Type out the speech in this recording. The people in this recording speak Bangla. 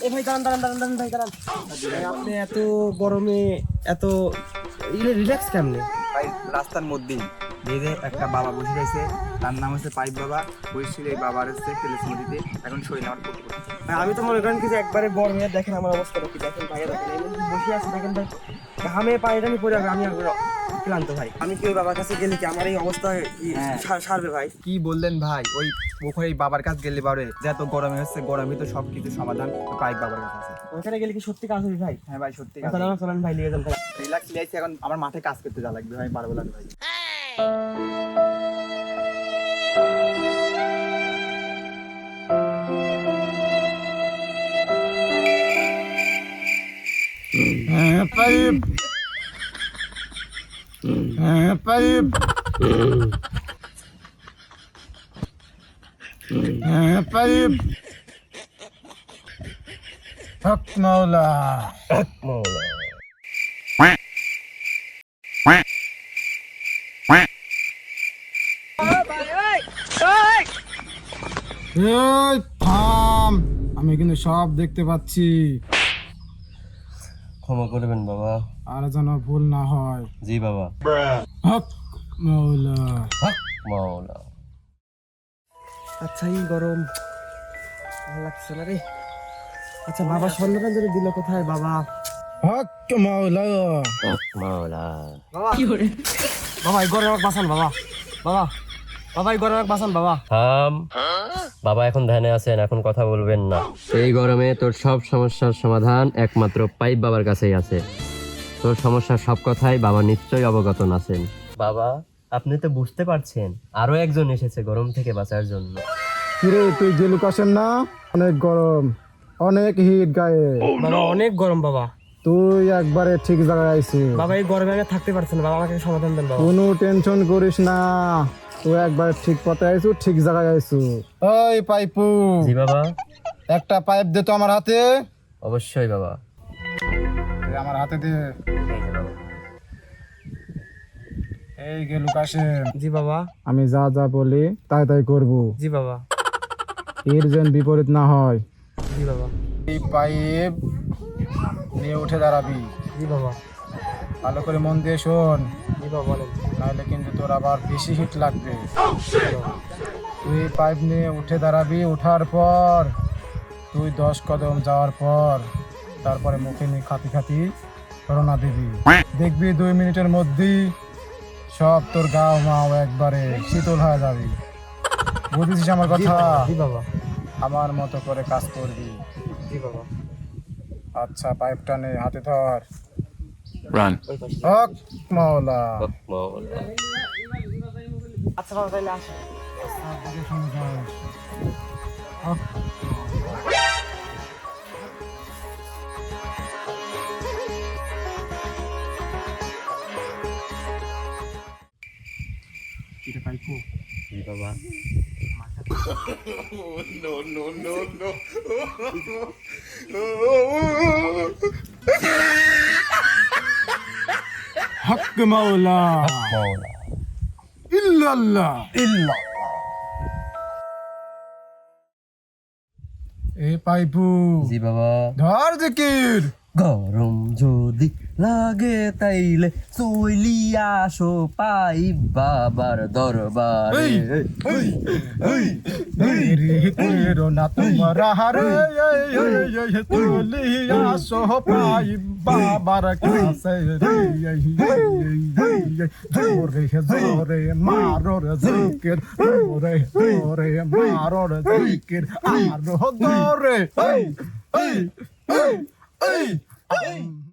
ভাই দাঁড়ান দাঁড়ান দাঁড়ান দাঁড়ান ভাই দাঁড়ান। আপনি এত গরমে এত রিল্যাক্স কেমনে? ভাই রাস্তার মধ্যেই বেঁধে একটা বাবা বসে রয়েছে। তার নাম হচ্ছে পাইপ বাবা। বসছিল এই বাবার হচ্ছে তেলের নদীতে এখন আমার পড়তে পড়তে আমি তো মনে করেন একবারে গরমে দেখেন আমার অবস্থাটা কি দেখেন ভাই দেখেন। বসে আছি দেখেন ভাই ঘামে পানিটা আমি পড়ে আমি ক্লান্ত ভাই। আমি কি ওই বাবার কাছে গেলে কি? আমার এই অবস্থা কি হ্যাঁ। সার- সারবে ভাই। কি বললেন ভাই? ওই ওখানে বাবার কাছে গেলে বারে যে এত গরমে হচ্ছে গরমে তো সব কিছু সমাধান ওই পাইপ বাবার কাছে আছে। ওখানে গেলে কি সত্যি কাজ হবে ভাই? হ্যাঁ ভাই সত্যি চলেন চলেন ভাই নিয়ে যান রিল্যাক্স লিয়েছি এখন আমার মাঠে কাজ করতে যা লাগবে ভাই পারব না ভাই। হ্যাঁ পাইপ। হ্যাঁ পাইপ হ্যাঁ থাম আমি কিন্তু সব দেখতে পাচ্ছি ক্ষমা করবেন বাবা। আর যেন ভুল না হয়। জি বাবা। হক মাওলা। হক মাওলা। আচ্ছা এই গরম। ভালো লাগছে না রে। আচ্ছা বাবা ধরে দিল কোথায় বাবা? হক মাওলা। হক মাওলা। বাবা। কি করে বাবা এই গরমে বাঁচান বাবা। বাবা। বাবা এই গরমে বাঁচান বাবা। থাম। বাবা এখন ধ্যানে আছেন এখন কথা বলবেন না। এই গরমে তোর সব সমস্যার সমাধান একমাত্র পাইপ বাবার কাছেই আছে। তোর সমস্যার সব কথাই বাবা নিশ্চয়ই অবগত আছেন। বাবা আপনি তো বুঝতে পারছেন আরও একজন এসেছে গরম থেকে বাঁচার জন্য। কিরে তুই জেলুক আসেন না? অনেক গরম অনেক হিট গায়ে। বাবা অনেক গরম বাবা। তুই একবারে ঠিক জায়গায় আইছিস। বাবা এই গরমে আমি থাকতে পারছি না। বাবা আমাকে সমাধান দেন বাবা। কোনো টেনশন করিস না। তুই একবার ঠিক পথে আইছু ঠিক জায়গায় আইছু ওই পাইপু। জি বাবা। একটা পাইপ দে তো আমার হাতে। অবশ্যই বাবা। দে আমার হাতে দে। এই গেলু কাশেম জি বাবা। আমি যা যা বলি তাই তাই করব। জি বাবা। এর যেন বিপরীত না হয়। জি বাবা। এই পাইপ নিয়ে উঠে দাঁড়াবি। জি বাবা। ভালো করে মন দিয়ে শোন। বাবা বলেন নাহলে কিন্তু তোর আবার বেশি হিট লাগবে। তুই পাইপ নিয়ে উঠে দাঁড়াবি ওঠার পর তুই দশ কদম যাওয়ার পর তারপরে মুখে নিয়ে খাতি খাতি রওনা দিবি। দেখবি দুই মিনিটের মধ্যেই সব তোর গাও মাও একবারে শীতল হয়ে যাবি। বুঝেছিস আমার কথা? বাবা আমার মতো করে কাজ করবি। জি বাবা। আচ্ছা পাইপটা নে হাতে ধর। রান হক মাওলা হক মাওলা আচ্ছা বাবা তাহলে আসি জি বাবা হক মাওলা। ইল্লাল্লাহ। এ পাইপু। জি বাবা। ধর জিকির। গরম যদি লাগে তাইলে চইলিয়া আসো পাই বাবার দরবারে না তোমার হারে তুলিয়া সোপাই বাবার কাছে জোরে জোরে মারো রে জিকির জোরে জোরে জিকির আরও এই এই এই